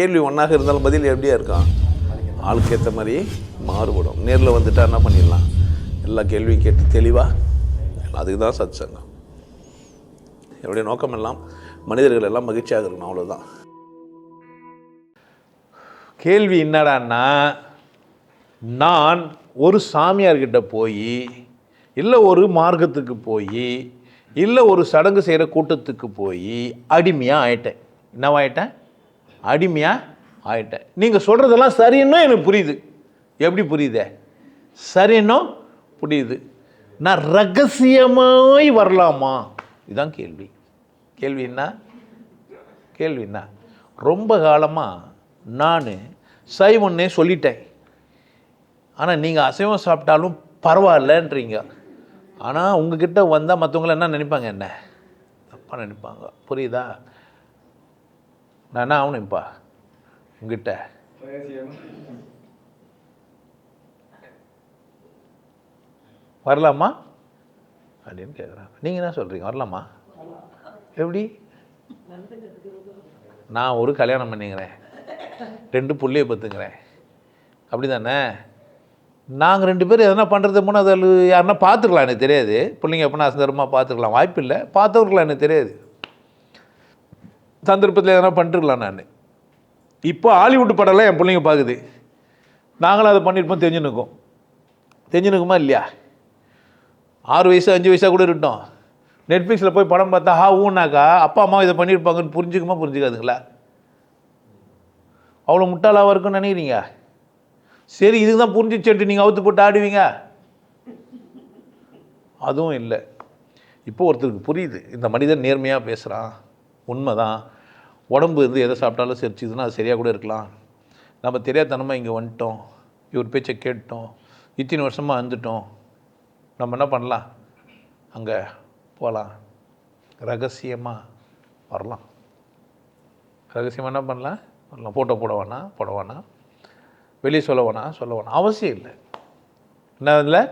கேள்வி ஒன்றாக இருந்தாலும் பதில் எப்படியா இருக்கான் ஆளுக்கு ஏற்ற மாதிரி மாறுபடும். நேரில் வந்துட்டா என்ன பண்ணிடலாம்? எல்லா கேள்வியும் கேட்டு தெளிவாக அதுக்கு தான் சத் சங்கம் என்னுடைய நோக்கம் எல்லாம் மனிதர்கள் எல்லாம் மகிழ்ச்சியாக இருக்கணும் அவ்வளோதான் கேள்வி என்னடான்னா நான் ஒரு சாமியார்கிட்ட போய் இல்லை ஒரு மார்க்கத்துக்கு போய் இல்லை ஒரு சடங்கு செய்கிற கூட்டத்துக்கு போய் அடிமையாக ஆயிட்டேன். என்னவாயிட்டேன் அடிமையாக ஆயிட்டேன். நீங்கள் சொல்கிறதெல்லாம் சரின்னும் எனக்கு புரியுது. எப்படி புரியுதே? சரின்னும் புரியுது. நான் ரகசியமாய் வரலாமா? இதுதான் கேள்வி. கேள்வி என்ன? கேள்வி என்ன? ரொம்ப காலமாக நான் சைவன்னே சொல்லிட்டேன். ஆனால் நீங்கள் அசைவம் சாப்பிட்டாலும் பரவாயில்லன்றீங்க. ஆனால் உங்ககிட்ட வந்தால் மற்றவங்கள என்ன நினைப்பாங்க? என்ன? தப்பாக நினைப்பாங்க. புரியுதா? நான் என்ன ஆகணும்ப்பா உங்ககிட்ட வரலாமா? அப்படின்னு கேட்குறாங்க நீங்கள் என்ன சொல்கிறீங்க வரலாமா? எப்படி? நான் ஒரு கல்யாணம் பண்ணிக்கிறேன். ரெண்டு புள்ளைய பத்துங்கிறேன் அப்படி தானே நாங்கள் ரெண்டு பேரும் எதனா பண்ணுறது முன்னே அதில் யாருன்னா பார்த்துக்கலாம் எனக்கு தெரியாது. பிள்ளைங்க எப்படின்னா அசந்தரமாக பார்த்துக்கலாம் வாய்ப்பு இல்லை பார்த்தவர்களாம் எனக்கு தெரியாது. சந்தர்ப்பத்தில் எதனா பண்ணிட்டுருக்கலாம் நான். இப்போ ஹாலிவுட் படம்லாம் என் பிள்ளைங்க பார்க்குது நாங்களும் அதை பண்ணியிருப்போம் தெரிஞ்சு நிற்கும் தெரிஞ்சு நிற்குமா இல்லையா? ஆறு வயசு அஞ்சு வயசாக கூட இருக்கட்டும். நெட்ஃப்ளிக்ஸில் போய் படம் பார்த்தா ஹா ஊனாக்கா அப்பா அம்மா இதை பண்ணியிருப்பாங்கன்னு புரிஞ்சுக்குமா புரிஞ்சுக்காதுங்களா? அவ்வளோ முட்டாளாக இருக்குன்னு நினைக்கிறீங்க? சரி இதுக்கு தான் புரிஞ்சிச்சுட்டு நீங்கள் அவுத்து போட்டு ஆடுவீங்க? அதுவும் இல்லை. இப்போ ஒருத்தருக்கு புரியுது. இந்த மனிதன் நேர்மையாக பேசுகிறான் உண்மை தான் உடம்பு இருந்து எதை சாப்பிட்டாலும் சரிச்சுதுன்னா அது சரியாக கூட இருக்கலாம். நம்ம தெரியாதனமாக இங்கே வந்துட்டோம். இவர் பேச்சை கேட்டோம். இத்தனை வருஷமாக வந்துட்டோம் நம்ம என்ன பண்ணலாம்? அங்கே போகலாம் ரகசியமாக வரலாம். ரகசியமாக என்ன பண்ணலாம்? வரலாம். ஃபோட்டோ போட வேணாம் போட வேணாம். வெளியே சொல்ல வேணாம் சொல்ல வேணாம். அவசியம் இல்லை. என்ன இல்லை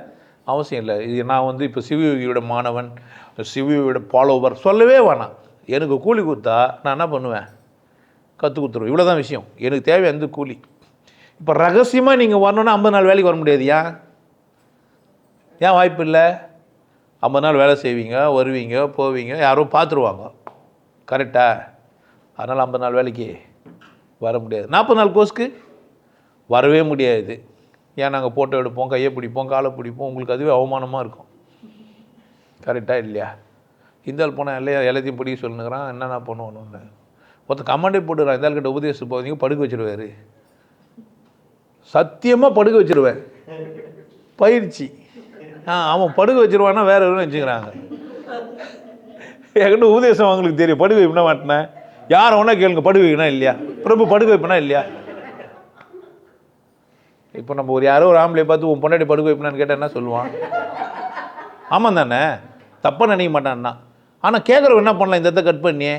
அவசியம் இல்லை. இது நான் வந்து இப்போ சிவயோகியோட மாணவன் சிவயோகியோட ஃபாலோவர் சொல்லவே வேணாம். எனக்கு கூலி கொடுத்தா நான் என்ன பண்ணுவேன்? கற்றுக் கொடுத்துருவேன். இவ்வளோ தான் விஷயம். எனக்கு தேவை அந்த கூலி. இப்போ ரகசியமாக நீங்கள் வரணுன்னா ஐம்பது நாள் வேலைக்கு வர முடியாது. ஏன்? ஏன் வாய்ப்பு இல்லை? ஐம்பது நாள் வேலை செய்வீங்க வருவீங்க போவீங்க யாரோ பார்த்துருவாங்க. கரெக்டாக அதனால் ஐம்பது நாள் வேலைக்கு வர முடியாது. நாற்பது நாள் கோர்ஸ்க்கு வரவே முடியாது. ஏன்? நாங்கள் ஃபோட்டோ எடுப்போம் கையை பிடிப்போம் காலை பிடிப்போம். உங்களுக்கு அதுவே அவமானமாக இருக்கும். கரெக்டாக இல்லையா? இந்தால் போனால் எல்லையா எல்லாத்தையும் பிடிக்க சொல்லுங்கிறான். என்னென்ன பண்ணுவோன்னு ஒருத்தர் கமாண்டே போட்டுக்கிறான் இந்த கிட்ட உபதேசம் போவீங்க படுக்க வச்சுருவார். சத்தியமாக படுக்க வச்சிருவேன். பயிற்சி. ஆ அவன் படுக்க வச்சிருவான்னா வேறு எதுவும் வச்சுக்கிறாங்க. என்கிட்ட உபதேசம் அவங்களுக்கு தெரியும். படுக்க வைப்பினா மாட்டினேன் யாரை ஒன்றா கேளுங்க படுக்க வைக்கணும் இல்லையா? பிரபு படுக்க வைப்பினா இல்லையா? இப்போ நம்ம ஒரு யாரோ ஒரு ஆம்பளை பார்த்து உன் பொண்டாட்டி படுக்க வைப்பினான்னு கேட்டால் என்ன சொல்லுவான்? ஆமாம் தானே? தப்பாக நினைக்க மாட்டான்னா. ஆனால் கேட்குறவன் என்ன பண்ணலாம்? இந்த இடத்த கட் பண்ணி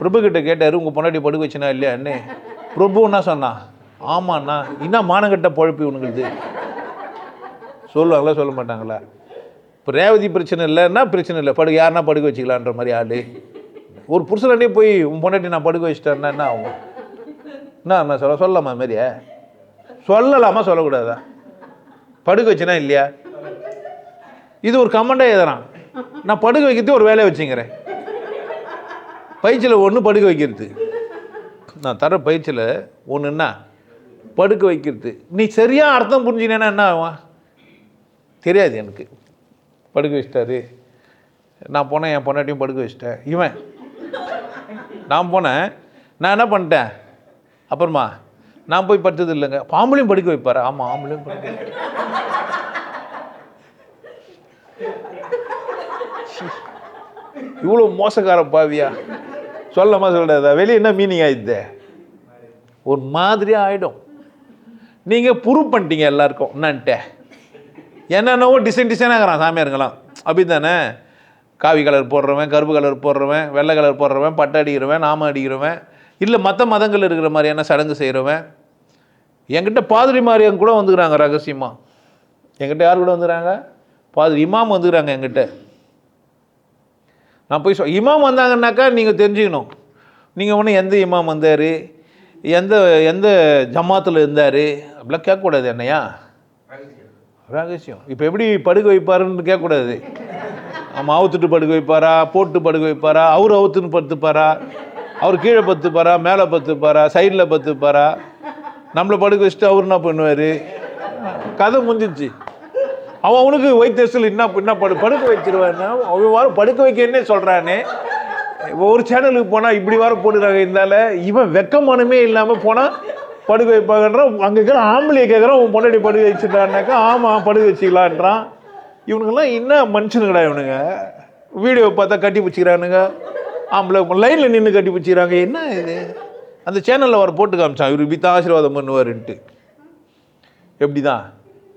பிரபு கிட்ட கேட்டார் உங்கள் பொண்டாட்டி படுக்க வச்சுனா இல்லையான்னு பிரபு என்ன சொன்னான் ஆமாண்ணா. என்ன மானங்கட்ட பழப்பி உனக்கு சொல்லுவாங்களா? சொல்ல மாட்டாங்களா? இப்போ ரேவதி பிரச்சனை இல்லைன்னா பிரச்சனை இல்லை? படுக்க யாருன்னா படுக்க வச்சுக்கலான்ற மாதிரி ஆள். ஒரு புருஷனே போய் உன் பொண்டாட்டி நான் படுக்க வச்சிட்டேன்னா என்ன ஆகும்? என்ன நான் சொல்ல சொல்லலாமா மாதிரியே? சொல்லலாமா? சொல்லக்கூடாதா? படுக்க வச்சுனா இல்லையா? இது ஒரு கமெண்டாக எழுதுறான். நான் படுக்க வைக்கிறது ஒரு வேலையை வச்சுங்கிறேன். பயிற்சியில் ஒன்று படுக்க வைக்கிறது. நான் தர பயிற்சியில் ஒன்றுன்னா படுக்க வைக்கிறது. நீ சரியாக அர்த்தம் புரிஞ்சினேன்னா என்ன ஆகும்? தெரியாது எனக்கு. படுக்க வச்சிட்டாரு. நான் போனேன் என் பொண்ணாட்டியும் படுக்க வச்சிட்டேன் இவன். நான் போனேன். நான் என்ன பண்ணிட்டேன்? அப்புறமா நான் போய் படுத்தது இல்லைங்க. ஆம்பளையும் படுக்க வைப்பார்? ஆமாம் ஆம்பளையும் படுக்க இவ்வளோ மோசக்கார பாவியா? சொல்லமா சொல்கிறதா வெளியே என்ன மீனிங் ஆயிடுது? ஒரு மாதிரியாக ஆகிடும் நீங்கள் ப்ரூவ் பண்ணிட்டீங்க எல்லாருக்கும் என்னன்ட்டு. என்னென்னவோ டிசைன் டிசைனாகிறான் சாமியாருங்களாம் அப்படி தானே காவி கலர் போடுறவன் கருப்பு கலர் போடுறவன் வெள்ளை கலர் போடுறவன் பட்டை அடிக்கிறவன் நாம அடிக்கிறவன். இல்லை மற்ற மதங்கள் இருக்கிற மாதிரியான சடங்கு செய்கிறவன் என்கிட்ட பாதிரி மாதிரியும் கூட வந்துக்கிறாங்க ரகசியமாக என்கிட்ட யார் கூட வந்துக்கிறாங்க? பாதிரி இமாம் வந்துக்கிறாங்க என்கிட்ட. நான் போய் சொல் இமாம் வந்தாங்கன்னாக்கா நீங்கள் தெரிஞ்சுக்கணும். நீங்கள் ஒன்று எந்த இமாம் வந்தார்? எந்த எந்த ஜமாத்தில் இருந்தார்? அப்படிலாம் கேட்கக்கூடாது என்னையா? ரகசியம். இப்போ எப்படி படுக்க வைப்பாருன்னு கேட்கக்கூடாது. ஆமாம் அவுத்துட்டு படுக்க வைப்பாரா? போட்டு படுக்க வைப்பாரா? அவர் அவுத்துன்னு படுத்துப்பாரா? அவர் கீழே பத்துப்பாரா மேலே பத்துப்பாரா சைடில் பத்துப்பாரா நம்மளை படுக்க வச்சுட்டு அவர் என்ன பண்ணுவார்? கதை முடிஞ்சிச்சு அவன் அவனுக்கு வைத்தியத்தில் என்ன என்ன படு படுக்க வச்சிருவான்னா அவன் வாரம் படுக்க வைக்கன்னே சொல்கிறானே ஒரு சேனலுக்கு போனால் இப்படி வாரம் போடுறாங்க இருந்தால இவன் வெக்கமானமே இல்லாமல் போனால் படுக்க வைப்பாங்கன்றான் அங்கே இருக்கிற ஆம்பளையை கேட்குறான் உன் பொண்டாட்டி படுக்க வச்சுட்டான்னாக்கா ஆமாம் படுக்க வச்சுக்கலான்றான். இவனுங்கெல்லாம் என்ன மனுஷனுங்கடா இவனுங்க. வீடியோ பார்த்தா கட்டி பிடிச்சிக்கிறானுங்க. ஆம்பளை லைனில் நின்று கட்டி பிடிச்சிக்கிறாங்க. என்ன இது? அந்த சேனலில் வர போட்டு காமிச்சான். இவர் இப்படி தான் ஆசீர்வாதம் பண்ணுவாருன்ட்டு. எப்படி தான்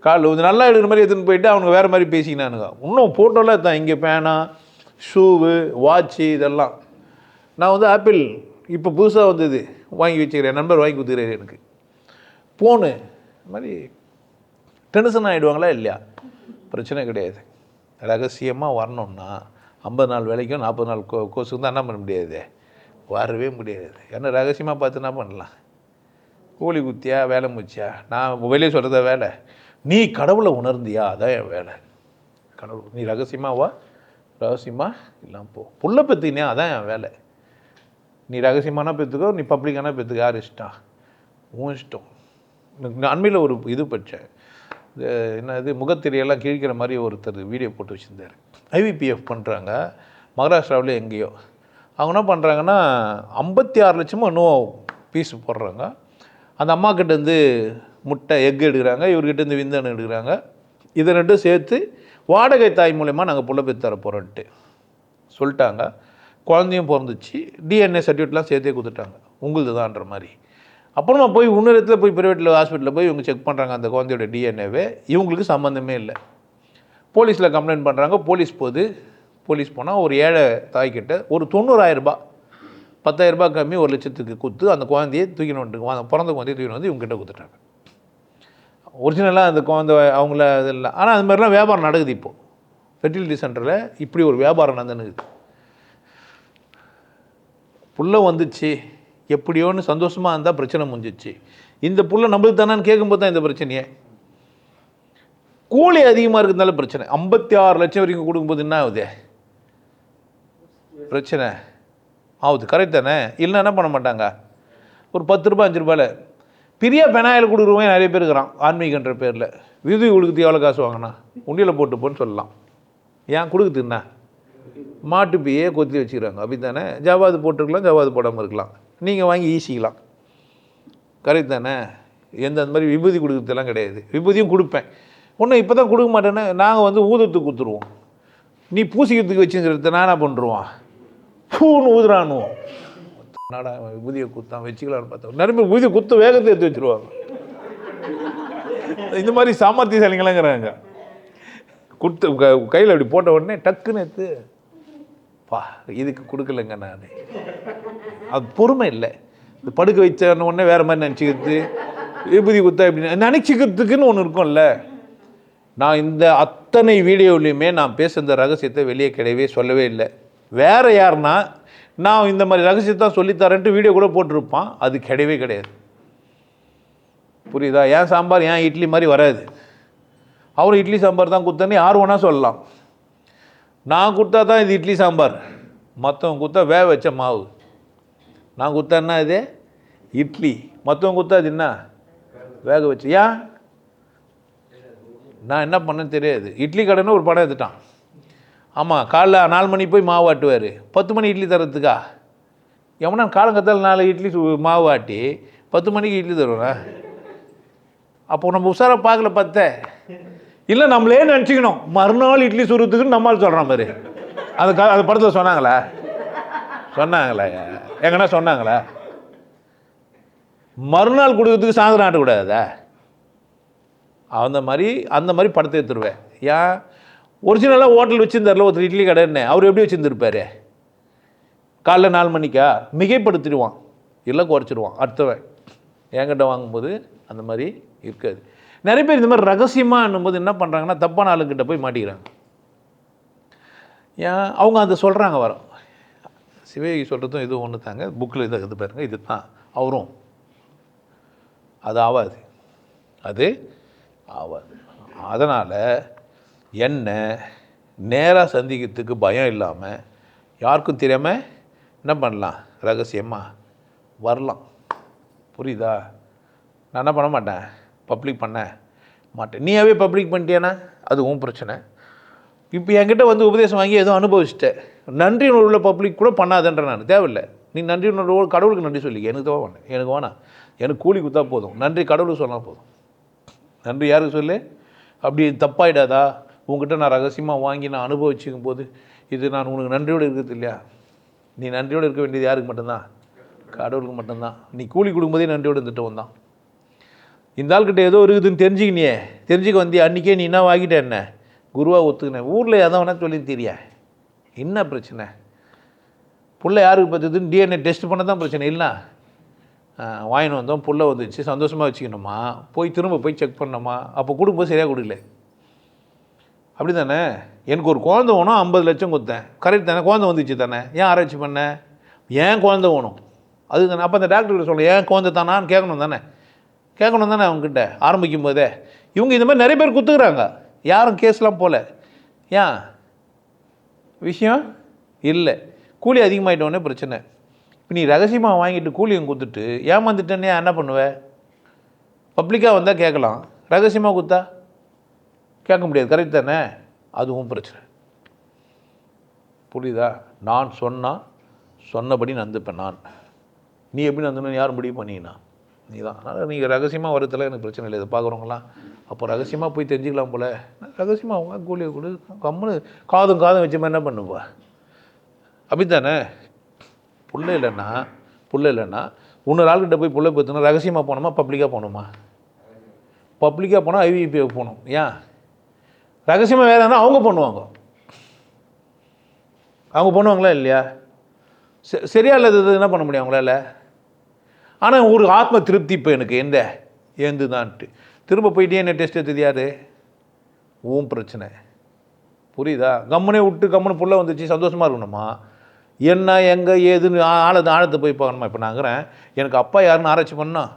காலில் கொஞ்சம் நல்லா எடுக்கிற மாதிரி எடுத்துன்னு போயிட்டு அவங்க வேறு மாதிரி பேசிக்கினானுங்க. இன்னும் ஃபோட்டோலாம் எடுத்தான் இங்கே பேனா ஷூவு வாட்ச்சு இதெல்லாம். நான் வந்து ஆப்பிள் இப்போ புதுசாக வந்தது வாங்கி வச்சுக்கிறேன். நண்பர் வாங்கி கொடுத்துக்கிறாரு எனக்கு. ஃபோனு இந்த மாதிரி டென்ஷன் ஆகிடுவாங்களா இல்லையா? பிரச்சனை கிடையாது. ரகசியமாக வரணும்னா ஐம்பது நாள் வேலைக்கும் நாற்பது நாள் கோ கோர்ஸுக்கு தான் என்ன பண்ண முடியாது? வரவே முடியாது. ஏன்னா ரகசியமாக பார்த்து என்ன பண்ணலாம்? கூலி குத்தியா வேலை முச்சியா நான் வெளியே சொல்கிறத வேலை? நீ கடவுளை உணர்ந்தியா? அதான் என் வேலை. கடவுள் நீ ரகசியமாக வா. ரகசியமாக இல்லாமல் போ. புள்ள பெற்றுக்கினே அதான் என் வேலை. நீ ரகசியமான பெற்றுக்கோ நீ பப்ளிக்கான பெற்றுக்க யார் இஷ்டம் உன் இஷ்டம். நான் அண்மையில் ஒரு இது படித்தேன் என்ன இது? முகத்திரையெல்லாம் கிழிக்கிற மாதிரி ஒருத்தர் வீடியோ போட்டு வச்சுருந்தார். ஐவிபிஎஃப் பண்ணுறாங்க மகாராஷ்டிராவில் எங்கேயோ. அவங்க என்ன பண்ணுறாங்கன்னா ஐம்பத்தி ஆறு லட்சமும் இன்னும் பீஸ் போடுறாங்க. அந்த அம்மா வந்து முட்டை எக் எடுக்கிறாங்க இவர்கிட்டேருந்து விந்தணு எடுக்கிறாங்க. இதை ரெண்டும் சேர்த்து வாடகை தாய் மூலயமா நாங்கள் புள்ள பெற்று தர போகிறோன்ட்டு சொல்லிட்டாங்க. குழந்தையும் பிறந்துச்சு. டிஎன்ஏ சர்டிஃபிகேட்லாம் சேர்த்தே கொடுத்துட்டாங்க. உங்களுது தான்ற மாதிரி. அப்புறமா போய் இன்னொரு இடத்துல போய் ப்ரைவேட்டில் ஹாஸ்பிட்டலில் போய் இவங்க செக் பண்ணுறாங்க அந்த குழந்தையோட டிஎன்ஏவே இவங்களுக்கு சம்மந்தமே இல்லை. போலீஸில் கம்ப்ளைண்ட் பண்ணுறாங்க போலீஸ் போகுது போலீஸ் போனால் ஒரு ஏழை தாய்கிட்ட ஒரு தொண்ணூறாயிரரூபா பத்தாயிரரூபா கம்மி ஒரு லட்சத்துக்கு கொடுத்து அந்த குழந்தையை தூக்கின்னு வந்துட்டு பிறந்த குழந்தையை தூக்கின்னு வந்து இவங்ககிட்ட கொடுத்துட்டாங்க. ஒரிஜினலாக அந்த குழந்தை அவங்கள இது இல்லை ஆனால் அது மாதிரிலாம் வியாபாரம் நடக்குது இப்போது ஃபெர்டிலிட்டி சென்டரில் இப்படி ஒரு வியாபாரம் நடந்துனுக்குது புள்ள வந்துச்சு எப்படியோன்னு சந்தோஷமாக இருந்தால் பிரச்சனை முடிஞ்சிச்சு. இந்த புள்ள நம்மளுக்கு தானேன்னு கேட்கும்போது தான் இந்த பிரச்சனையே. கூலி அதிகமாக இருக்கிறதுனால பிரச்சனை. ஐம்பத்தி ஆறு லட்சம் வரைக்கும் கொடுக்கும்போது என்ன ஆகுது? பிரச்சனை. ஆகுது. கரெக்ட் தானே? இல்லைன்னா என்ன பண்ண மாட்டாங்க? ஒரு பத்து ரூபாய் அஞ்சு ரூபாயில் பிரியா பெனாயில் கொடுக்குறவங்க நிறைய பேர் இருக்கிறான். ஆன்மீகன்ற பேரில். விதி கொடுக்குறது எவ்வளோ காசு வாங்கினா? உண்டியில் போட்டு போன்னு சொல்லலாம். ஏன்? கொடுக்குது என்ன? மாட்டு பியே கொத்தி வச்சுக்கிறாங்க. அப்படி தானே ஜவாது போட்டிருக்கலாம் ஜவாது போடாமல் இருக்கலாம். நீங்கள் வாங்கி ஈசிக்கலாம். கரெக்ட் தானே? எந்த அந்த மாதிரி விபூதி கொடுக்குறதெல்லாம் கிடையாது. விபூதியும் கொடுப்பேன். ஒன்றும் இப்போ தான் கொடுக்க மாட்டேன்னு நாங்கள் வந்து ஊதத்துக்கு கொடுத்துருவோம் நீ பூசிக்கிறதுக்கு வச்சுங்கிறத நான் என்ன பண்ணுருவான். பூன்னு ஊதுறானுவோம் நாடா ஊதிய குத்தான் வச்சுக்கலான்னு பார்த்தா நிறைய ஊதிய குத்து வேகத்தை எடுத்து வச்சுருவாங்க. இந்த மாதிரி சாமர்த்தியசாலிங்களாங்கிறாங்க. கொடுத்து கையில் அப்படி போட்ட உடனே டக்குன்னு எடுத்து பா இதுக்கு கொடுக்கலங்க நான். அது பொறுமை இல்லை. இது படுக்க வச்ச உடனே வேறு மாதிரி நினச்சிக்கிறது விபூதி குத்தா இப்படி நினச்சிக்கிறதுக்குன்னு ஒன்று இருக்கும்ல. நான் இந்த அத்தனை வீடியோலையுமே நான் பேசுகிற ரகசியத்தை வெளியே கிடையவே சொல்லவே இல்லை. வேறு யாருன்னா நான் இந்த மாதிரி ரகசியத்தை சொல்லித்தரேன்ட்டு வீடியோ கூட போட்டிருப்பான். அது கிடையவே கிடையாது. புரியுதா? ஏன் சாம்பார் ஏன் இட்லி மாதிரி வராது? அவர் இட்லி சாம்பார் தான் கொடுத்தனே ஆர்வம்னா வேணா சொல்லலாம். நான் கொடுத்தா தான் இது இட்லி சாம்பார். மற்றவங்க கொடுத்தா வேக வச்ச மாவு. நான் கொடுத்தேன்னா இது? இட்லி. மற்றவங்க கொடுத்தா அது என்ன? வேக வச்சு ஏன்? நான் என்ன பண்ணேன்னு தெரியாது. இட்லி கடைன்னு ஒரு படம் எடுத்துட்டான். ஆமாம் காலைல நாலு மணி போய் மாவு ஆட்டுவார். பத்து மணி இட்லி தரத்துக்கா எவனா காலங்கத்தால் நாலு இட்லி சு- மாவு ஆட்டி பத்து மணிக்கு இட்லி தருவேன் அப்போ நம்ம உஷாராக பார்க்கல பத்த இல்லை நம்மளே நினச்சிக்கணும். மறுநாள் இட்லி சுருத்துக்குன்னு நம்மால் சொல்கிறான் பாரு. அது க அது படத்தில் சொன்னாங்களா? சொன்னாங்களா. எங்கன்னா சொன்னாங்களா? மறுநாள் கொடுக்கறதுக்கு சாயந்தரம் ஆட்டக்கூடாதா? அந்த மாதிரி அந்த மாதிரி படத்தை எடுத்துருவேன். ஏன்? ஒரிஜினலாக ஹோட்டல் வச்சுருந்தார்ல ஒருத்தர் இட்லி கடைன்னு. அவர் எப்படி வச்சுருந்துருப்பார்? காலைல நாலு மணிக்கா? மிகைப்படுத்திடுவான். இல்லை குறைச்சிடுவான். அடுத்தவன் என்கிட்ட வாங்கும்போது அந்த மாதிரி இருக்காது. நிறைய பேர் இந்த மாதிரி ரகசியமாக போது என்ன பண்ணுறாங்கன்னா தப்பான ஆளுங்கிட்ட போய் மாட்டிக்கிறாங்க. ஏன்? அவங்க அதை சொல்கிறாங்க வரோம் சிவகி சொல்கிறதும் இது ஒன்று தாங்க. புக்கில் இதை இது பாருங்கள் இது தான். அவரும். அது ஆகாது அது ஆகாது அதனால் என்ன நேராக சந்திக்கிறதுக்கு பயம் இல்லாமல் யாருக்கும் தெரியாமல் என்ன பண்ணலாம்? ரகசியமாக வரலாம். புரியுதா? நான் என்ன பண்ண மாட்டேன்? பப்ளிக் பண்ண மாட்டேன். நீயாவே பப்ளிக் பண்ணிட்டியானா? அது உன் பிரச்சனை. இப்போ என்கிட்ட வந்து உபதேசம் வாங்கி ஏதோ அனுபவிச்சிட்டேன் நன்றி உள்ள பப்ளிக் கூட பண்ணாதன்ற நான். தேவையில்லை. நீ நன்றி உணர்வு கடவுளுக்கு நன்றி சொல்லி. எனக்கு தான் வேணும். எனக்கு வேணாம். எனக்கு கூலி கொடுத்தா போதும். நன்றி கடவுளுக்கு சொன்னால் போதும். நன்றி யாருக்கு சொல்லு? அப்படி தப்பாயிடாதா? உங்ககிட்ட நான் ரகசியமாக வாங்கி நான் அனுபவிச்சுக்கும் போது இது நான் உனக்கு நன்றியோடு இருக்கிறது இல்லையா? நீ நன்றியோடு இருக்க வேண்டியது யாருக்கு மட்டும்தான்? கடவுளுக்கு மட்டும்தான். நீ கூலி கொடுக்கும்போதே நன்றியோடு இருந்துட்டு வந்தான். இந்த ஆள்கிட்ட ஏதோ இருக்குதுன்னு தெரிஞ்சுக்கினியே. தெரிஞ்சுக்க வந்தியா? அன்றைக்கே நீ என்ன வாங்கிட்ட என்ன? குருவாக ஒத்துக்கினேன். ஊரில் எதை வேணால் சொல்லி தெரியா என்ன பிரச்சனை? பிள்ளை யாருக்கு பார்த்ததுன்னு டிஎன்ஏ டெஸ்ட் பண்ண தான் பிரச்சனை இல்லை வாங்கின்னு வந்தோம். புள்ள வந்துச்சு. சந்தோஷமாக வச்சுக்கணுமா? போய் திரும்ப போய் செக் பண்ணோமா அப்போ கொடுக்கும்போது சரியாக கொடுக்கல. அப்படி தானே எனக்கு ஒரு குழந்தை வேணும் ஐம்பது லட்சம் கொடுத்தேன். கரெக்ட் தானே? குழந்தை வந்துச்சு தானே? ஏன் ஆராய்ச்சி பண்ணேன் ஏன் குழந்தை வேணும்? அது தானே அப்போ அந்த டாக்டர்கிட்ட சொல்ல ஏன் குழந்தை தானான்னு கேட்கணும் தானே? கேட்கணும் தானே அவங்ககிட்ட ஆரம்பிக்கும் போதே. இவங்க இந்த மாதிரி நிறைய பேர் குத்துக்கிறாங்க. யாரும் கேஸ்லாம் போகல ஏன்? விஷயம் இல்லை. கூலி அதிகமாகிட்டோடனே பிரச்சனை. இப்போ நீ ரகசியமாக வாங்கிட்டு கூலியும் கொடுத்துட்டு ஏமாந்துட்டேன்னே என்ன பண்ணுவ? பப்ளிக்காக வந்தால் கேட்கலாம். ரகசியமாக கொடுத்தா? கேட்க முடியாது. கரெக்ட் தானே? அதுவும் பிரச்சனை. புரியுதா? நான் சொன்னால் சொன்னபடி நந்துப்பேன் நான். நீ எப்படி நந்தணும் யார் முடிவு பண்ணினா நீ தான் அதனால் நீங்கள் ரகசியமாக வரதுல எனக்கு பிரச்சனை இல்லை. இதை பார்க்குறவங்களாம் அப்போ ரகசியமாக போய் தெரிஞ்சுக்கலாம் போல. ரகசியமாக வா கூலி கொடு. கம்முன்னு காதும் காதும் வச்சுமா என்ன பண்ணுவா? அப்படித்தானே? புள்ள இல்லைன்னா புள்ள இல்லைன்னா இன்னொரு ஆள்கிட்ட போய் புள்ள பெற்றுனா ரகசியமாக போனோமா பப்ளிக்காக போகணுமா? பப்ளிக்காக போனால் ஐவிபிஐ போகணும். ஏன்? ரகசியமாக வேறு இருந்தால் அவங்க பண்ணுவாங்க. அவங்க பண்ணுவாங்களா இல்லையா? செ- சரியா இல்லாதது என்ன பண்ண முடியும் அவங்களால? ஆனால் ஒரு ஆத்ம திருப்தி இப்போ எனக்கு எந்த? ஏந்துதான்ட்டு. திரும்ப போயிட்டே என்ன டெஸ்ட் எடுத்தது யார்? உன் பிரச்சனை. புரியுதா? கம்முனே விட்டு கம்முனு புள்ள வந்துச்சு சந்தோஷமாக இருக்கணுமா? என்ன எங்கே ஏதுன்னு ஆ- ஆழத்தை போய் பார்க்கணுமா? இப்போ நாங்கிறேன் எனக்கு அப்பா யாருன்னு ஆராய்ச்சி பண்ணா?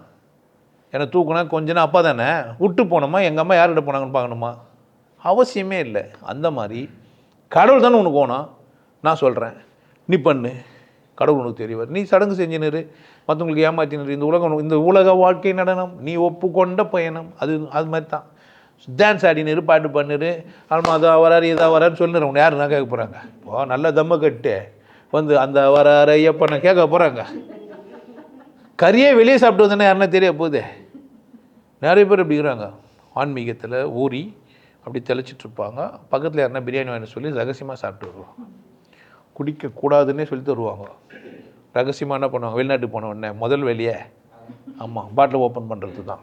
என்னை தூக்குனா கொஞ்சம் அப்பா தானே? விட்டு போனோமா எங்கள் அம்மா யார்கிட்ட போனாங்கன்னு பார்க்கணுமா? அவசியமே இல்லை. அந்த மாதிரி கடவுள் தானே உனக்கு ஓனா? நான் சொல்கிறேன் நீ பண்ணு. கடவுள் உனக்கு தெரியவர் நீ சடங்கு செஞ்சினரு. மற்றவங்களுக்கு ஏமாற்றினர் இந்த உலகம் இந்த உலக வாழ்க்கை நடனம். நீ ஒப்புக்கொண்ட பயணம். அது அது மாதிரி தான். டான்ஸ் ஆடினரு பாட்டு பண்ணிரு. ஆல்மா அதை வராரு இதாக வரான்னு சொல்லிடுற உன்னை யாருன்னா கேட்க போகிறாங்க இப்போ நல்ல தம்ம கட்டு. வந்து அந்த வராரு ஐயப்பனை கேட்க போகிறாங்க கறியே வெளியே சாப்பிட்டு வந்தேன்னா யாருன்னா தெரிய போகுது? நிறைய பேர் இப்படிங்கிறாங்க இருக்கிறாங்க. ஆன்மீகத்தில் ஊறி அப்படி தெளிச்சிட்ருப்பாங்க. பக்கத்தில் யாருன்னா பிரியாணி வாங்கி சொல்லி ரகசியமாக சாப்பிட்டு வருவோம் குடிக்கக்கூடாதுன்னே சொல்லி தருவாங்க. ரகசியமாக என்ன பண்ணுவாங்க? வெளிநாட்டுக்கு போன உடனே முதல் வெளியே. ஆமாம் பாட்டில் ஓப்பன் பண்ணுறது தான்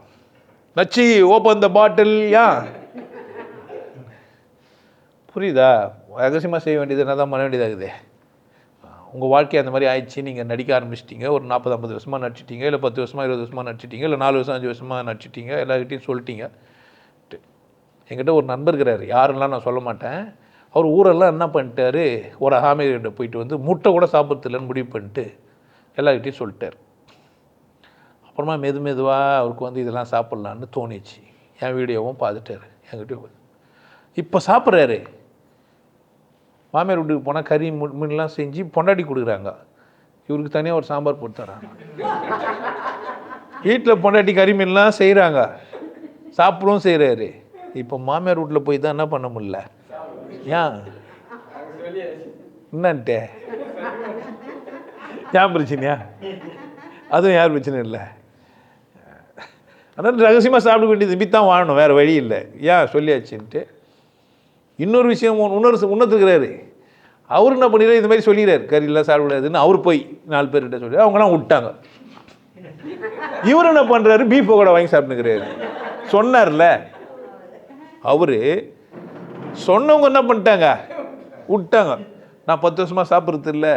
நச்சி ஓப்பன் த பாட்டில் யா? புரியுதா? ரகசியமாக செய்ய வேண்டியது என்ன தான் பண்ண வேண்டியதாகுது? உங்கள் வாழ்க்கை அந்த மாதிரி ஆயிடுச்சு நீங்கள் நடிக்க ஆரம்பிச்சிட்டிங்க. ஒரு நாற்பது ஐம்பது வருஷமாக நடிச்சிட்டீங்க இல்லை பத்து வருஷமாக இருபது வருஷமாக நடிச்சிட்டிங்க இல்லை நாலு வருஷம் அஞ்சு வருஷமாக நடிச்சிட்டீங்க எல்லாருக்கிட்டையும் சொல்லிட்டீங்க. என்கிட்ட ஒரு நண்பர் இருக்கிறார். யாருலாம் நான் சொல்ல மாட்டேன். அவர் ஊரெல்லாம் என்ன பண்ணிட்டாரு? ஒரு ஆமைகிட்ட போயிட்டு வந்து முட்டை கூட சாப்பிட்றதில்லன்னு முடிவு பண்ணிட்டு எல்லார்கிட்டையும் சொல்லிட்டார். அப்புறமா மெது மெதுவாக அவருக்கு வந்து இதெல்லாம் சாப்பிட்லான்னு தோணிச்சு. என் வீடியோவும் பார்த்துட்டாரு. என்கிட்ட இப்போ சாப்பிட்றாரு. மாமியார் வீட்டுக்கு போனால் கறி மு- மீன்லாம் செஞ்சு பொண்டாட்டி கொடுக்குறாங்க. இவருக்கு தனியாக ஒரு சாம்பார் போட்டு தராங்க. வீட்டில் பொண்டாட்டி கறி மீன்லாம் செய்கிறாங்க சாப்பிடவும் செய்கிறாரு இப்போ மாமியார் வீட்டில் போய் தான் என்ன பண்ண முடியல? ஏன்? என்னன்ட்டு? ஏன் பிரச்சனையா? அதுவும் யார் பிரச்சனை இல்லை. அதான் ரகசியமாக சாப்பிட வேண்டியது இப்படி தான் வாழணும் வேறு வழி இல்லை. ஏன் சொல்லியாச்சுன்ட்டு? இன்னொரு விஷயம் இன்னொரு உணர்த்துக்கிறாரு அவர் என்ன பண்ணிடுறாரு? இந்த மாதிரி சொல்லிடுறாரு. கறியெல்லாம் சாப்பிடாதுன்னு அவர் போய் நாலு பேர்கிட்ட சொல்லி அவங்களாம் விட்டாங்க. இவர் என்ன பண்ணுறாரு பீஃப் கூட வாங்கி சாப்பிட்டுக்கிறாரு சொன்னார்ல அவரு சொன்னவங்க என்ன பண்ணிட்டாங்க? விட்டாங்க. நான் பத்து வருஷமாக சாப்பிட்றது இல்லை.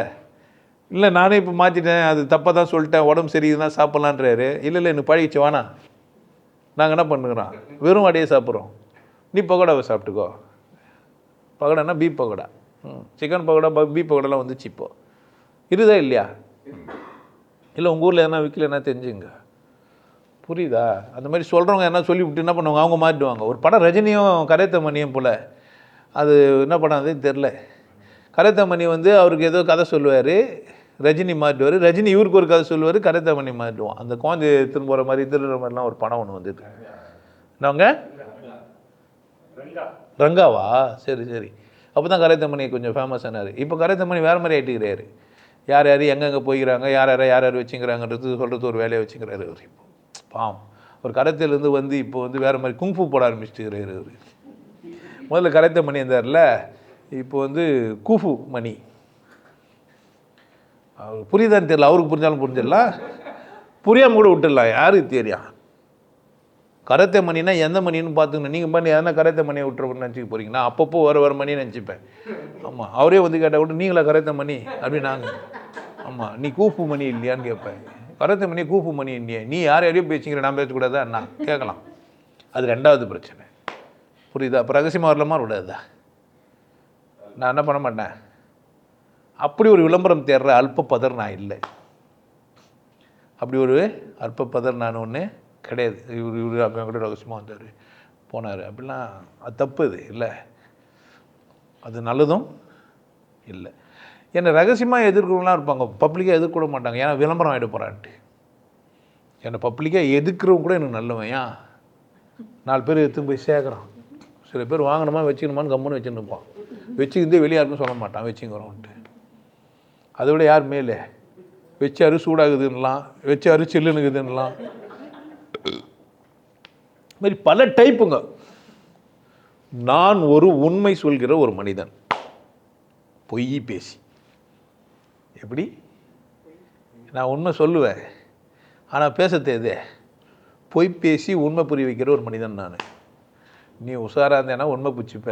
இல்லை நானே இப்போ மாற்றிட்டேன் அது தப்பாக தான் சொல்லிட்டேன். உடம்பு சரியுதுன்னா சாப்பிட்லான்றாரு. இல்லை இல்லை எனக்கு பழகிச்சு வேணா நாங்கள் என்ன பண்ணுகிறோம் வெறும் அடையே சாப்பிட்றோம். நீ பக்கோடாவை சாப்பிட்டுக்கோ. பகோடானா beef pakoda chicken pakoda beef பக்கோடாலாம் வந்துச்சு இப்போது இருக்குதா இல்லையா? இல்லை உங்கள் ஊரில் எதனா விற்கலன்னா தெரிஞ்சுங்க. புரியுதா? அந்த மாதிரி சொல்கிறவங்க என்ன சொல்லி விட்டு என்ன பண்ணுவாங்க? அவங்க மாறிடுவாங்க. ஒரு படம் ரஜினியும் கரைத்தமணியும் போல். அது என்ன படம் அது தெரில கரைத்தமணி வந்து அவருக்கு ஏதோ கதை சொல்லுவார். ரஜினி மாறிடுவார். ரஜினி இவருக்கு ஒரு கதை சொல்லுவார். கரைத்தமணி மாறிடுவோம் அந்த குழந்தை திரும்ப போகிற மாதிரி திருடுற மாதிரிலாம் ஒரு படம் ஒன்று வந்தது. என்னங்க ரங்காவா? சரி சரி. அப்போ தான் கரைத்தமணி கொஞ்சம் ஃபேமஸ் ஆனார். இப்போ கரைத்தமணி வேறு மாதிரி ஆகிட்டுக்கிறாரு யார் யார் எங்கெங்கே போய்க்கிறாங்க? யார் யாரை யார் யார் வச்சுக்கிறாங்கன்றது சொல்கிறது ஒரு வேலையை வச்சுக்கிறாரு அவர் இப்போ. பாவம். ஒரு கரத்திலேருந்து வந்து இப்போ வந்து வேறு மாதிரி குங்ஃபு போட ஆரம்பிச்சுட்டுக்கிறாரு அவர் முதல்ல கரைத்த மணி இருந்தார்ல இப்போ வந்து கூஃபு மணி. அவர் புரியுதான்னு தெரியல. அவருக்கு புரிஞ்சாலும் புரிஞ்சிடலாம் புரியாமல் கூட விட்டுடலாம். யாருக்கு தெரியும்? கரத்தை மணினா எந்த மணின்னு பார்த்துக்கணும். நீங்கள் பண்ணி எதனா கரத்தை மணியை விட்டுறப்பன்னு நினச்சிக்க போகிறீங்கன்னா அப்பப்போ வர வர மணி நினச்சிப்பேன். ஆமாம் அவரே வந்து கேட்டால் கூட நீங்களா கரத்தை மணி? அப்படின்னாங்க ஆமாம் நீ கூப்பு மணி இல்லையான்னு கேட்பேன். பரத்து மணி கூப்பு மணி இல்லையா நீ யார் யாரையும் பேசிக்கிற நான் பேசக்கூடாதா? நான் கேட்கலாம். அது ரெண்டாவது பிரச்சனை. புரியுதா? அப்போ ரகசியமாக வரலாமா? விடாதா. நான் என்ன பண்ண மாட்டேன்? அப்படி ஒரு விளம்பரம் தேடுற அல்ப பதர் நான் இல்லை. அப்படி ஒரு அற்ப பதர் நான் ஒன்று கிடையாது. இவர் இவர் அப்போ கூட ரகசியமாக வந்தார் போனார். அப்படிலாம் அது தப்பு இது இல்லை. அது நல்லதும் இல்லை. என்னை ரகசியமாக எதிர்க்கிறவங்களாம் இருப்பாங்க. பப்ளிக்காக எதிர்க்கூட மாட்டாங்க. ஏன்னா விளம்பரம் ஆகிட போகிறான்ட்டு என்னை பப்ளிக்காக எதிர்க்கிறவங்க கூட எனக்கு நல்லவன். ஏன்? நாலு பேர் எடுத்து போய் சேர்க்குறான். சில பேர் வாங்கணுமா வச்சுக்கணுமான்னு கம்முன்னு வச்சுன்னு இருப்பான். வச்சுக்கிந்தே வெளியே யாருக்கும் சொல்ல மாட்டான். வச்சுங்கிறோன்ட்டு அதை விட யார் மேலே? வச்சு அரு சூடாகுதுன்னலாம் வச்சு அரு சில்லுனுக்குதுன்னலாம் மாதிரி பல டைப்புங்க நான் ஒரு உண்மை சொல்கிற ஒரு மனிதன். பொய் பேசி. எப்படி? நான் உண்மை சொல்லுவேன். ஆனால் பேச தெரியுதே பொய் பேசி உண்மை புரிய வைக்கிற ஒரு மனிதன் நான். நீ உஷாராக இருந்தேன்னா உண்மை பிடிச்சிப்ப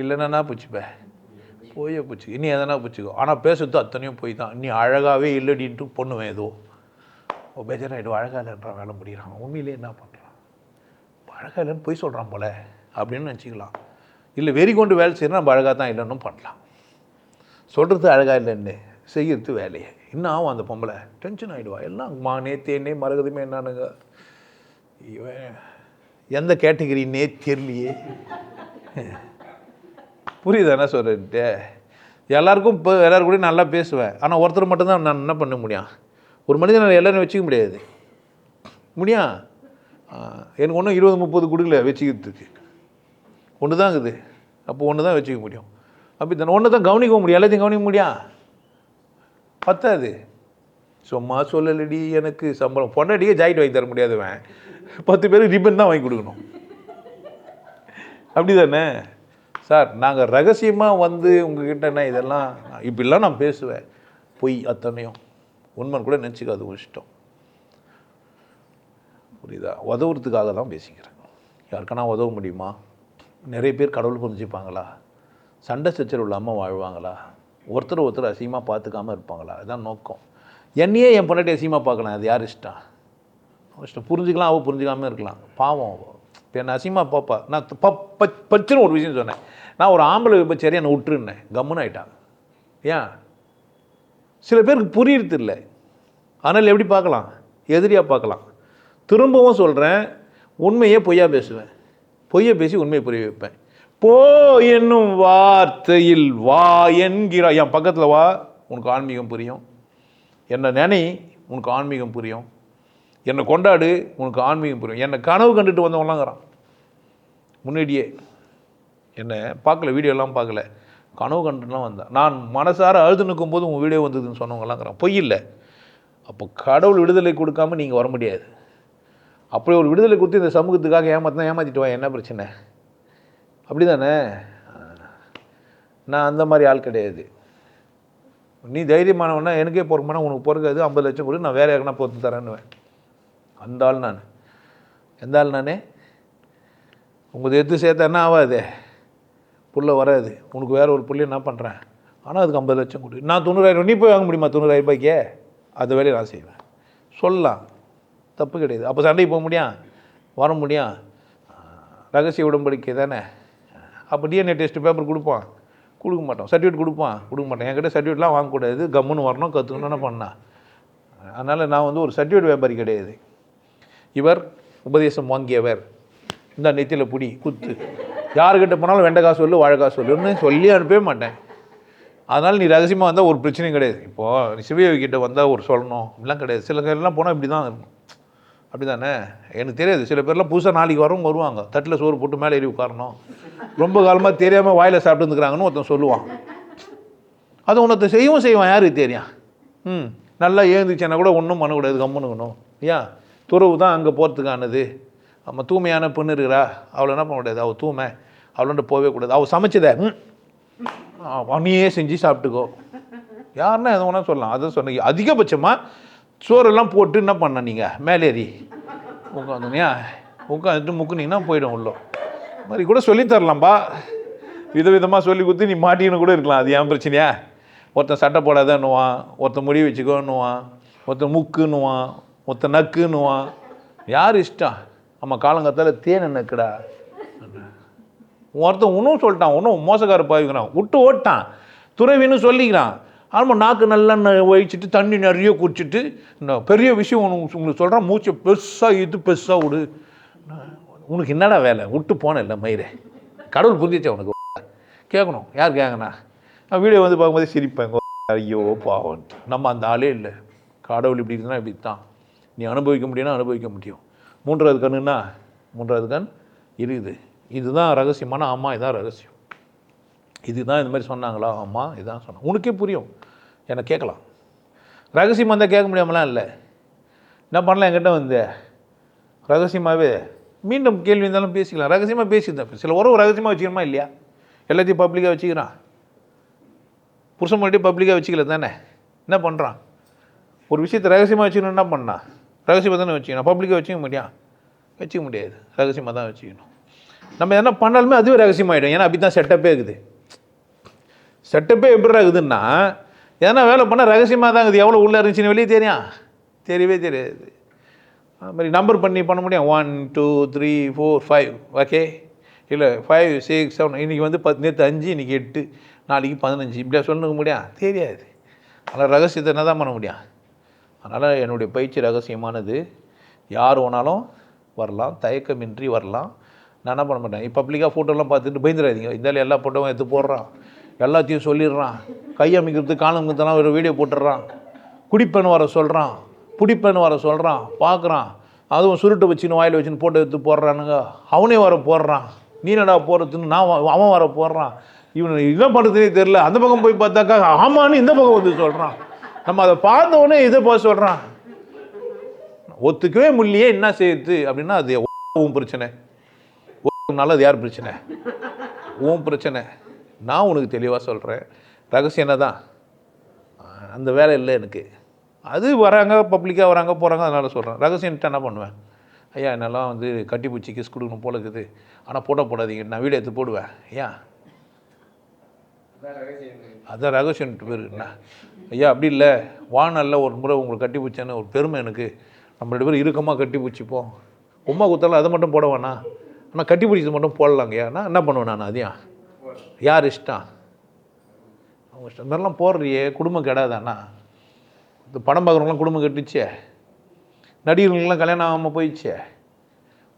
இல்லைன்னா பிடிச்சிப்ப போயே பிடிச்சி இனி எதனா பிடிச்சிக்கோ ஆனால் பேசுறது அத்தனையும் போய் தான். நீ அழகாகவே இல்லடின்ட்டு பொண்ணுவேன் ஏதோ. ஓ பேஜராயிடும் அழகாக இல்லைன்ற வேலை முடிகிறான். உண்மையிலே என்ன பண்ணுறான் அழகாக இல்லைன்னு பொய் சொல்கிறான் போல அப்படின்னு நினச்சிக்கலாம். இல்லை வெறி கொண்டு வேலை செய்யணும் நம்ம அழகாக தான் இல்லைன்னு பண்ணலாம். சொல்கிறது அழகாக இல்லைன்னு செய்கிறது வேலையை. இன்னும் ஆகும் அந்த பொம்பளை டென்ஷன் ஆகிடுவா எல்லாம் மா நேத்தேனே மரகதமே என்னானுங்க. இவன் எந்த கேட்டகரின்னே தெரியலையே. புரியுது என்ன சொல்கிறேன்ட்டு எல்லாருக்கும் இப்போ எல்லோரும் கூட நல்லா பேசுவேன். ஆனால் ஒருத்தர் மட்டும்தான் நான் என்ன பண்ண முடியும்? ஒரு மனிதனை எல்லோரும் வச்சுக்க முடியாது. முடியும் எனக்கு ஒன்றும் இருபது முப்பது கொடுக்கல வச்சுக்கிறதுக்கு. ஒன்று தான் இருக்குது அப்போ ஒன்று தான் வச்சுக்க முடியும். அப்போ இந்த ஒன்று தான் கவனிக்க முடியும். எல்லாத்தையும் கவனிக்க முடியும் பத்தாது. சும்மா சொல்லலடி எனக்கு சம்பளம். பொண்டாட்டியே ஜாக்கெட் வாங்கி தர முடியாதவன் பத்து பேருக்கு ரிப்பன் தான் வாங்கி கொடுக்கணும். அப்படி தானே சார் நாங்கள் ரகசியமாக வந்து உங்ககிட்டனா இதெல்லாம் இப்படிலாம் நான் பேசுவேன். பொய் அத்தனையும். உண்மன் கூட நினச்சிக்காது ஒரு இஷ்டம். புரியுதா? உதவுறதுக்காக தான் பேசிக்கிறேன். யாருக்கானா உதவ முடியுமா? நிறைய பேர் கடவுள் புரிஞ்சுப்பாங்களா? சண்டை சச்சரவு இல்லாமல் வாழ்வாங்களா? ஒருத்தர் ஒருத்தர் அசிங்கமாக பார்த்துக்காம இருப்பாங்களா? அதுதான் நோக்கம். என்னையே என் பொண்டாட்டி அசிங்கமாக பார்க்கலாம் அது யார் இஷ்டம்? இஷ்டம் புரிஞ்சுக்கலாம் அவள் புரிஞ்சுக்காம இருக்கலாம். பாவம் அவள் இப்போ என்ன அசிங்கமாக பார்ப்பா. நான் ப பச்சுன்னு ஒரு விஷயம் சொன்னேன். நான் ஒரு ஆம்பளை விபச்சாரி என்னை விட்டுருன்னேன் கம்முன்னு ஆகிட்டான் ஏன்? சில பேருக்கு புரியறது இல்லை. ஆனால் எப்படி பார்க்கலாம்? எதிரியாக பார்க்கலாம். திரும்பவும் சொல்கிறேன் உண்மையே பொய்யா பேசுவேன். பொய்யை பேசி உண்மையை புரிய வைப்பேன். போ என்னும் வார்த்தையில் வா என்கிறாய். என் பக்கத்தில் வா உனக்கு ஆன்மீகம் புரியும். என்னை நினை உனக்கு ஆன்மீகம் புரியும். என்னை கொண்டாடு உனக்கு ஆன்மீகம் புரியும். என்னை கனவு கண்டுட்டு வந்தவங்களாங்கிறான் முன்னாடியே என்னை பார்க்கல வீடியோலாம் பார்க்கல. கனவு கண்டுலாம் வந்தேன் நான் மனசார அழுது நிற்கும் போது உங்கள் வீடியோ வந்ததுன்னு சொன்னவங்களாங்கிறான் பொய் இல்லை. அப்போ கடவுள் விடுதலை கொடுக்காம நீங்கள் வர முடியாது. அப்படி ஒரு விடுதலை கொடுத்து இந்த சமூகத்துக்காக ஏமாத்தினா ஏமாற்றிட்டு வா என்ன பிரச்சனை? அப்படி தானே நான் அந்த மாதிரி ஆள் கிடையாது. நீ தைரியமானவனா எனக்கே பொறுப்பானா உனக்கு பொறுக்காது ஐம்பது லட்சம் கொடு நான் வேறு யாருக்குன்னா பொறுத்து தரேன்னுவேன். அந்த ஆள் நான். எந்த ஆள் நானே? உங்கள் எடுத்து சேர்த்தா என்ன ஆகாது புள்ள வராது. உனக்கு வேறு ஒரு புள்ளி என்ன பண்ணுறேன் ஆனால் அதுக்கு ஐம்பது லட்சம் கொடு. நான் தொண்ணூறாயிரம் நீ போய் வாங்க முடியுமா? தொண்ணூறாயிரம் ரூபாய்க்கே? அந்த வேலையை நான் செய்வேன். சொல்லலாம். தப்பு கிடையாது. அப்போ சண்டைக்கு போக முடியும் வர முடியும் ரகசிய உடன்படிக்கை தானே? அப்போ டிஎன்ஏ டெஸ்ட் பேப்பர் கொடுப்பான். கொடுக்க மாட்டோம். சர்டிஃபிகேட் கொடுப்பான். கொடுக்க மாட்டேன் என்கிட்ட சர்டிஃபிகேட்லாம் வாங்கக்கூடாது கம்முன்னு வரணும் கற்றுக்கணும்னு பண்ணா? அதனால் நான் வந்து ஒரு சர்டிஃபிகேட் வியாபாரி கிடையாது. இவர் உபதேசம் வாங்கியவர். இந்த நெத்தியில் புடி குத்து. யாருக்கிட்ட போனாலும் வெண்டைக்காய் சொல்லு வாழைக்காய் சொல்லுன்னு சொல்லி. அனுப்பவே மாட்டேன். அதனால் நீ ரகசியமாக வந்தால் ஒரு பிரச்சனையும் கிடையாது. இப்போது நீ கிட்ட வந்தால் ஒரு சொல்லணும். அப்படிலாம் கிடையாது. சில கையெல்லாம் போனால் இப்படி தான் இருக்கும். அப்படி தானே எனக்கு தெரியாது. சில பேர்லாம் புதுசாக நாளைக்கு வரவங்க வருவாங்க. தட்டில் சோறு போட்டு மேலே ஏறி உட்காரணும். ரொம்ப காலமாக தெரியாமல் வாயில் சாப்பிட்டுருந்துக்கிறாங்கன்னு ஒருத்தன் சொல்லுவான். அது உனத்தை செய்யவும் செய்வான். யாருக்கு தெரியும்? ம். நல்லா ஏந்துச்சுன்னா கூட ஒன்றும் பண்ணக்கூடாது. கம்முனுக்கணும் ஏன் துறவு தான் அங்கே போகிறதுக்கானது நம்ம தூய்மையான பெண்ணு இருக்கிறா. அவளை என்ன பண்ண முடியாது? அவள் தூய்மை. அவளோட போகவே கூடாது. அவள் சமைச்சத? ம். நீயே செஞ்சு சாப்பிட்டுக்கோ. யாருன்னா எது வேணால் சொல்லலாம். அதை சொன்னீங்க அதிகபட்சமாக சோறெல்லாம் போட்டு என்ன பண்ண நீங்கள் மேலேறி உட்காந்துனியா? உட்காந்துட்டு முக்குனீங்கன்னா போயிடும் உள்ள. இது மாதிரி கூட சொல்லித்தரலாம்ப்பா விதவிதமாக சொல்லி கொடுத்து நீ மாட்டின்னு கூட இருக்கலாம். அது ஏன் பிரச்சனையா? ஒருத்தன் சட்டை போடாதன்னுவான் ஒருத்தன் முடி வச்சுக்கோன்னுவான் ஒருத்தன் முக்குன்னுவான் ஒருத்தன் நக்குன்னுவான். யார் இஷ்டம்? நம்ம காலங்கத்தால் தேனை நக்குடா ஒருத்தன் உணவு சொல்லிட்டான் உணவு மோசக்கார பாவிக்கிறான். விட்டு ஓட்டான். துறவின்னு சொல்லிக்கிறான். ஆமாம் நாக்கு நல்லா ந- தண்ணி நிறைய குடிச்சிட்டு நான் பெரிய விஷயம் உனக்கு உங்களுக்கு சொல்கிறேன் மூச்சை பெருசாக இது பெருசாக விடு. உனக்கு என்னடா வேலை? விட்டு போனேன் இல்லை மயிரே. கடவுள் புரிஞ்சிச்சா உனக்கு? கேட்கணும் யார் கேட்கணா நான் வீடியோ வந்து பார்க்கும்போது சிரிப்பேன். ஐயோ பாவம். நம்ம அந்த ஆளே இல்லை. கடவுள் இப்படி இருந்தால் இப்படி தான் நீ அனுபவிக்க முடியும்னா அனுபவிக்க முடியும். மூன்றாவது கண்ணுன்னா மூன்றாவது கண் இருக்குது. இதுதான் ரகசியமான ஆமாம் இதுதான் ரகசியம். இதுதான் இந்த மாதிரி சொன்னாங்களா? ஆமாம் இதுதான் சொன்னாங்க. உனக்கே புரியும். என்னை கேட்கலாம். ரகசியமாக இருந்தால் கேட்க முடியாமலாம் இல்லை. என்ன பண்ணலாம் என்கிட்ட வந்து. ரகசியமாகவே மீண்டும் கேள்வி இருந்தாலும் பேசிக்கலாம். ரகசியமாக பேசிதான் சில உறவு ரகசியமாக வச்சுக்கிறோமா இல்லையா? எல்லாத்தையும் பப்ளிக்காக வச்சுக்கிறான். புருஷன் மட்டும் பப்ளிக்காக வச்சுக்கல தானே? என்ன பண்ணுறான் ஒரு விஷயத்தை ரகசியமாக வச்சுக்கணும் என்ன பண்ணான் ரகசியமாக தானே வச்சுக்கணும். பப்ளிக்காக வச்சுக்க முடியும் வச்சுக்க முடியாது. ரகசியமாக தான் வச்சுக்கணும். நம்ம என்ன பண்ணாலுமே அதுவே ரகசியமாகிடும் ஏன்னா அப்படி தான் செட்டப்பே இருக்குது. செட்டப்பே எப்படி இருக்குதுன்னா எதனா வேலை பண்ணால் ரகசியமாக தான் இருக்குது. எவ்வளோ உள்ளே இருந்துச்சுன்னு வெளியே தெரியும். தெரியவே தெரியாது. அது மாதிரி நம்பர் பண்ணி பண்ண முடியும். One two three four five okay இல்லை ஃபைவ் சிக்ஸ் செவன் இன்றைக்கி வந்து பத்து நேற்று அஞ்சு இன்றைக்கி எட்டு. நாளைக்கு பதினஞ்சு. இப்படியா சொல்லுங்க முடியும் தெரியாது. அதனால் ரகசியத்தை என்ன தான் பண்ண முடியும்? அதனால் என்னுடைய பயிற்சி ரகசியமானது. யார் வேணாலும் வரலாம். தயக்கமின்றி வரலாம். நான் என்ன பண்ண மாட்டேன்? பப்ளிக்காக ஃபோட்டோலாம் பார்த்துட்டு பயந்துடாதீங்க. இருந்தாலும் எல்லா ஃபோட்டோவும் எடுத்து போடுறான். எல்லாத்தையும் சொல்லிடுறான் கையமைக்கிறது அமைக்கிறது ஒரு வீடியோ போட்டுடுறான் குடிப்பேன்னு வர சொல்கிறான் பிடிப்பேன்னு வர சொல்கிறான் பார்க்குறான் அதுவும் சுருட்டு வச்சுன்னு வாயில் வச்சுன்னு போட்டோ எடுத்து போடுறானுங்க அவனே வர போடுறான் நீ என்னடா போடுறதுன்னு நான் அவன் வர போடுறான் இவன் என்ன பண்ணுறதுனே தெரில அந்த பக்கம் போய் பார்த்தாக்கா ஆமான்னு இந்த பக்கம் வந்து சொல்கிறான் நம்ம அதை பார்த்த இதை போக சொல்கிறான் ஒத்துக்கவே முடியலையே என்ன செய்யுது அப்படின்னா அது உன் பிரச்சனை நல்லது யார் பிரச்சனை உன் பிரச்சனை நான் உனக்கு தெளிவாக சொல்கிறேன் ரகசியம் என்ன தான் அந்த வேலை இல்லை எனக்கு. அது வராங்க பப்ளிக்காக வராங்க போகிறாங்க அதனால் சொல்கிறேன் ரகசியம்ட்டு என்ன பண்ணுவேன்? ஐயா என்னெல்லாம் வந்து கட்டிப்பூச்சி கிஸ் கொடுக்கணும் போல இருக்குது. ஆனால் போட்டோ போடாதீங்க நான் வீடியோ எடுத்து போடுவேன். ஏன் அதான் ரகசியம்ட்டு பேர். என்ன? ஐயா அப்படி இல்லை. வாழ்நாளில் ஒரு முறை உங்களுக்கு கட்டி பிடிச்சேன்னு ஒரு பெருமை எனக்கு. நம்ம ரெண்டு பேரும் இறுக்கமாக கட்டி பிடிச்சிப்போம் உமா குத்தாலும் அதை மட்டும் போட வேணாம். ஆனால் கட்டி பிடிச்சது மட்டும் போடலாங்கய்யா. நான் என்ன பண்ணுவேன் நான் அதையும்? யார் இஷ்டம் அவங்க இஷ்டம். இந்த மாதிரிலாம் போடுறியே குடும்பம் கிடையாதாண்ணா இந்த படம் பார்க்குறவங்களாம் குடும்பம் கட்டுச்சே. நடிகர்களுக்கெல்லாம் கல்யாணம் ஆகாமல் போயிடுச்சே.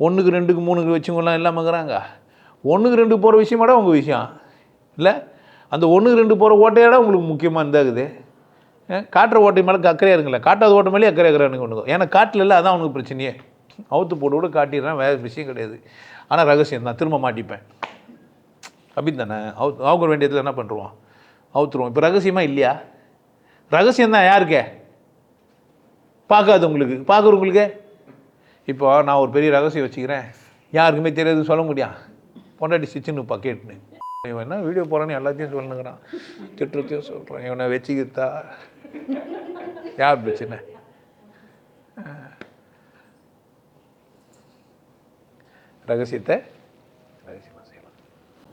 ஒன்றுக்கு ரெண்டுக்கு மூணுக்கு வச்சவங்கலாம் இல்லாமல் இருக்கிறாங்க. ஒன்றுக்கு ரெண்டு போகிற விஷயமாட உங்கள் விஷயம்? இல்லை? அந்த ஒன்றுக்கு ரெண்டு போகிற ஓட்டையோட உங்களுக்கு முக்கியமாக இருந்தாகுது காட்டுற ஓட்டை மேலே அக்கறையாக இருங்களேன் காட்டாத ஓட்டை மேலே அக்கறை இருக்கிறானுங்க ஒன்று ஏன்னா காட்டில் இல்லை அதான் அவனுக்கு பிரச்சனையே. அவுத்து போட்டு கூட காட்டிடுறேன் வேறு விஷயம் கிடையாது. ஆனால் ரகசியம் தான் திரும்ப மாட்டிப்பேன். அபின் தானே அவு அவங்க வேண்டியதில் என்ன பண்ணுறோம் அவுத்துருவோம். இப்போ ரகசியமாக இல்லையா? ரகசியம் தான் யாருக்கே? பார்க்காதவங்களுக்கு. பார்க்குறவங்களுக்கு? இப்போ நான் ஒரு பெரிய ரகசியம் வச்சுக்கிறேன். யாருக்குமே தெரியாது சொல்ல முடியும். பொண்டாட்டி சிச்சுன்னு பக்கெட்னு இவன் என்ன வீடியோ போகிறான்னு எல்லாத்தையும் சொல்லுங்கிறான் திட்டுறதையும் சொல்கிறான் இவனை வச்சுக்கிட்டா. யார் பிரச்சனை? ரகசியத்தை